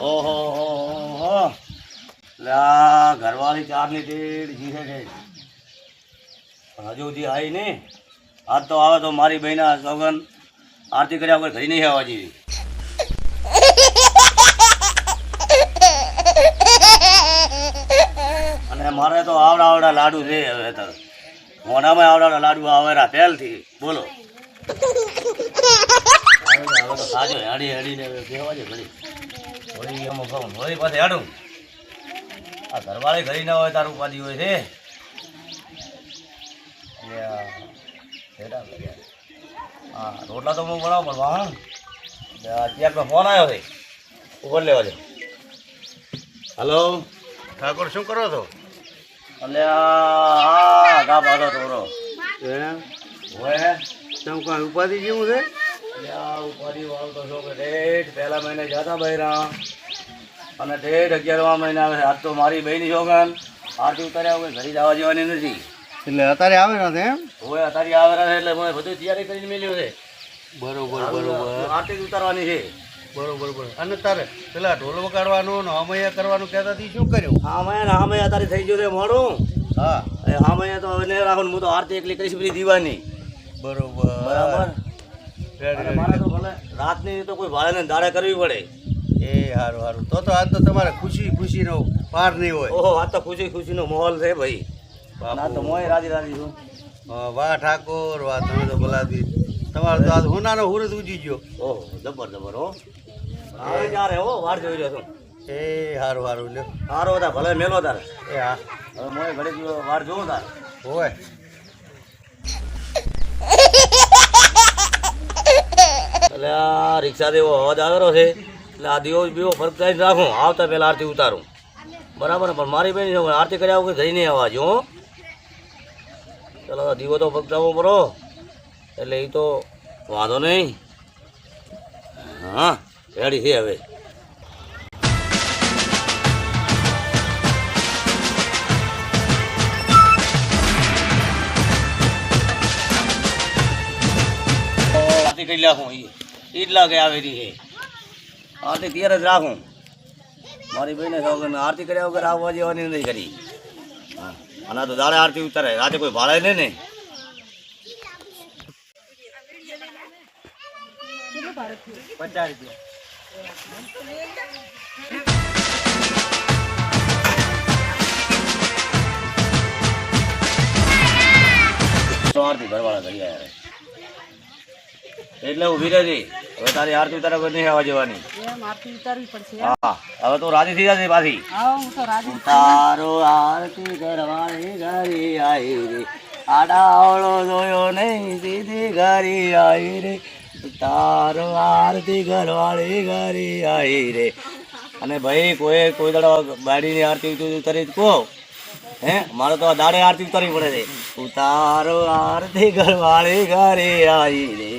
ઓહો હો લા ઘરવાળી ચારની ટેડ જીસે છે. હજુ સુધી આવી નહીં આજ તો આવે તો મારી બહેના સોગન આરતી કર્યા વગર ઘરી નહીં આવવા જેવી. અને મારે તો આવડા આવડા લાડુ છે હવે તો. મોઢામાં આવડા લાડુ આવેરા પહેલથી બોલો. સાજો હડી હડીને કહેવા છે ઘડી વળી અમુક વળી પાસે હાડું. આ ઘરવાળી ઘરી ના હોય તારું ઉપાધિ હોય છે. હા રોટલા તો હું. બનાવું પણ વાહણ ત્યાં ફોન આવ્યો છે. ઉપર લેવા દે. હલો ઠાકોર શું કરો છો? અલ્યા આ ગા પાડો તોરો હે? હોય હે. કેમ કોઈ ઉપાધિ જેવું છે? ઉપાધિ વાળો તો કે ડેઢ પહેલા મહિને જતા બૈરા. અને ડેઢ અગિયારમા મહિને આવે આજ તો મારી બહેની છોકરાન આરતી ઉતાર્યા વગર ઘરે જવા જવાની નથી. એટલે અત્યારે આવે ને એમ? હવે અત્યારે આવેલા છે એટલે મેં બધું તૈયારી કરીને મેલ્યું છે. બરોબર બરોબર. આરતી ઉતારવાની છે. બરોબર બરોબર. અને તારે પેલા ઢોલ વગાડવાનું ને અમૈયા કરવાનું કહેતા શું કર્યું? મેં ને હા મેં અત્યારે થઈ ગયું છે મોડું. હા. મેં તો હવે નહીં રાખું હું તો આરતી એકલી કરીશ બધી દીવાની. બરોબર. બરાબર? મારે તો ભલે રાતની તો કોઈ ભાડે ને દાડે કરવી પડે. એ સારું સારું તો તો આજ તો તમારે ખુશી ખુશીનો પાર નહીં હોય. ઓહો આ તો ખુશી ખુશીનો માહોલ છે ભાઈ. ના તો મોય રાજી રાજી છું. વાહ ઠાકોર વાહ તમે તો ભલાદી. તમારે તો આજ હોનાનો હુરત ઉજી ગયો. ઓહો જબર જબર હો. આવે ક્યારે હો વાર જોઈ રહ્યો છું. એ સારું સારું લ્યો. સારો હતા ભલે મેલો તારે. એ હા. હવે મોય દિવસ વાર જોઉં તારે. હોય. એટલે આ રિક્ષા દેવો અવાજ આવેલો છે. એટલે આ દીવો બીવો ફરક કરીને રાખું. આવતા પહેલાં આરતી ઉતારું. બરાબર, પણ મારી બેન આરતી કર્યા વગર નહીં આવવા જો. ચાલો દીવો તો ફરકાવવો બરો એટલે એ તો વાંધો નહીં. હા, રેડી છે હવે. કરી નાખું ઈ. જ લાગે આવેલી છે. આરતી તૈયાર જ રાખું. મારી બહેને આરતી કર્યા વગર આવવા જેવાની નથી કરી. અને તો દાડે આરતી ઉતારે. રાતે કોઈ ભાડે નહીં ને. પચાસ રૂપિયા. તો આરતી ઘરવાળા કરી આવ્યા એટલે ઊભી રહેતી હવે તારી આરતી ઉતારે વગર નહીં આવવા જવાની. એમ આરતી ઉતારવી પડશે. હા હવે તો રાજી થઈ જશે પાછી. હા હું તો રાજી તારો આરતી કરવાની ઘરી આવી રે. આડાવળો જોયો નહીં સીધી ઘરી આવી રે. તારો આરતી કરવાની ઘરી આવી રે. અને ભાઈ કોઈ કોઈ દાડો બાડીની આરતી ઉતારી કહો. હે મારે તો આ દાડે આરતી ઉતારવી પડે છે. ઉતારો આરતી ઘરવાળી ઘરે આવી રે.